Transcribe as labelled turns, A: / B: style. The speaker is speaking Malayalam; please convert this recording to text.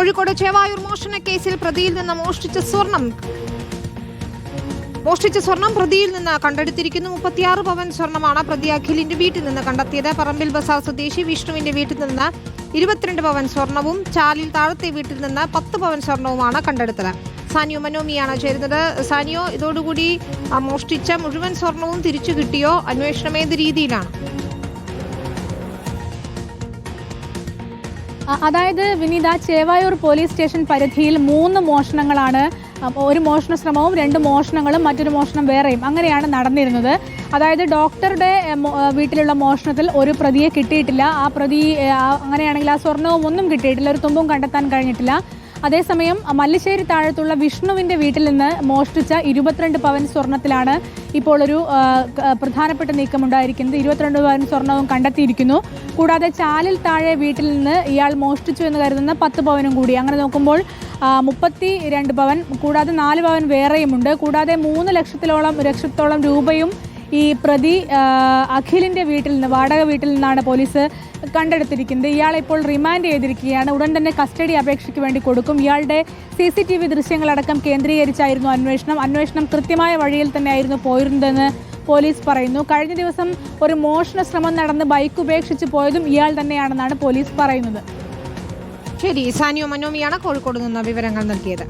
A: കോഴിക്കോട് ചേവായൂർ മോഷണ കേസിൽ പ്രതിയിൽ നിന്ന് മോഷ്ടിച്ച സ്വർണം. മോഷ്ടിച്ച സ്വർണം പ്രതിയിൽ നിന്ന് കണ്ടെടുത്തിരിക്കുന്നു. മുപ്പത്തിയാറ് പവൻ സ്വർണമാണ് പ്രതി അഖിലിന്റെ വീട്ടിൽ നിന്ന് കണ്ടെത്തിയത്. പറമ്പിൽ ബസാർ സ്വദേശി വിഷ്ണുവിന്റെ വീട്ടിൽ നിന്ന് ഇരുപത്തിരണ്ട് പവൻ സ്വർണവും ചാലിൽ താഴത്തെ വീട്ടിൽ നിന്ന് പത്ത് പവൻ സ്വർണവുമാണ് കണ്ടെടുത്തത്. സാനിയോ മനോമിയാണ് ചേരുന്നത്. സാനിയോ ഇതോടുകൂടി മോഷ്ടിച്ച മുഴുവൻ സ്വർണവും തിരിച്ചു കിട്ടിയോ? അന്വേഷണം ഏത് രീതിയിലാണ്?
B: അതായത് വിനീത ചേവായൂർ പോലീസ് സ്റ്റേഷൻ പരിധിയിൽ മൂന്ന് മോഷണങ്ങളാണ്. ഒരു മോഷണ ശ്രമവും രണ്ട് മോഷണങ്ങളും മറ്റൊരു മോഷണം വേറെയും. അങ്ങനെയാണ് നടന്നിരുന്നത്. അതായത് ഡോക്ടറുടെ വീട്ടിലുള്ള മോഷണത്തിൽ ഒരു പ്രതിയെ കിട്ടിയിട്ടില്ല. ആ പ്രതി അങ്ങനെയാണെങ്കിൽ ആ സ്വർണവും ഒന്നും കിട്ടിയിട്ടില്ല. ഒരു തുമ്പും കണ്ടെത്താൻ കഴിഞ്ഞിട്ടില്ല. അതേസമയം മല്ലശ്ശേരി താഴത്തുള്ള വിഷ്ണുവിന്റെ വീട്ടിൽ നിന്ന് മോഷ്ടിച്ച ഇരുപത്തിരണ്ട് പവൻ സ്വർണത്തിലാണ് ഇപ്പോൾ ഒരു പ്രധാനപ്പെട്ട നീക്കം പ്രധാനപ്പെട്ട നീക്കമുണ്ടായിരിക്കുന്നത്. ഇരുപത്തിരണ്ട് പവൻ സ്വർണവും കണ്ടെത്തിയിരിക്കുന്നു. കൂടാതെ ചാലിൽ താഴെ വീട്ടിൽ നിന്ന് ഇയാൾ മോഷ്ടിച്ചു എന്ന് കരുതുന്ന പത്ത് പവനും കൂടി. അങ്ങനെ നോക്കുമ്പോൾ മുപ്പത്തി രണ്ട് പവൻ കൂടാതെ നാല് പവൻ വേറെയുമുണ്ട്. കൂടാതെ മൂന്ന് ലക്ഷത്തിലോളം ലക്ഷത്തോളം രൂപയും ഈ പ്രതി അഖിലിന്റെ വീട്ടിൽ നിന്ന് വാടക വീട്ടിൽ നിന്നാണ് പോലീസ് കണ്ടെടുത്തിരിക്കുന്നത്. ഇയാളെ ഇപ്പോൾ റിമാൻഡ് ചെയ്തിരിക്കുകയാണ്. ഉടൻ തന്നെ കസ്റ്റഡി അപേക്ഷയ്ക്ക് വേണ്ടി കൊടുക്കും. ഇയാളുടെ സി സി ടി വി ദൃശ്യങ്ങളടക്കം കേന്ദ്രീകരിച്ചായിരുന്നു അന്വേഷണം. അന്വേഷണം കൃത്യമായ വഴിയിൽ തന്നെയായിരുന്നു പോയിരുന്നതെന്ന് പോലീസ് പറയുന്നു. കഴിഞ്ഞ ദിവസം ഒരു മോഷണ ശ്രമം നടന്ന് ബൈക്ക് ഉപേക്ഷിച്ച് പോയതും ഇയാൾ തന്നെയാണെന്നാണ് പോലീസ് പറയുന്നത്.
A: ശരി സാനിയോ മനോമിയാണ് കോഴിക്കോട് നിന്ന് വിവരങ്ങൾ നൽകിയത്.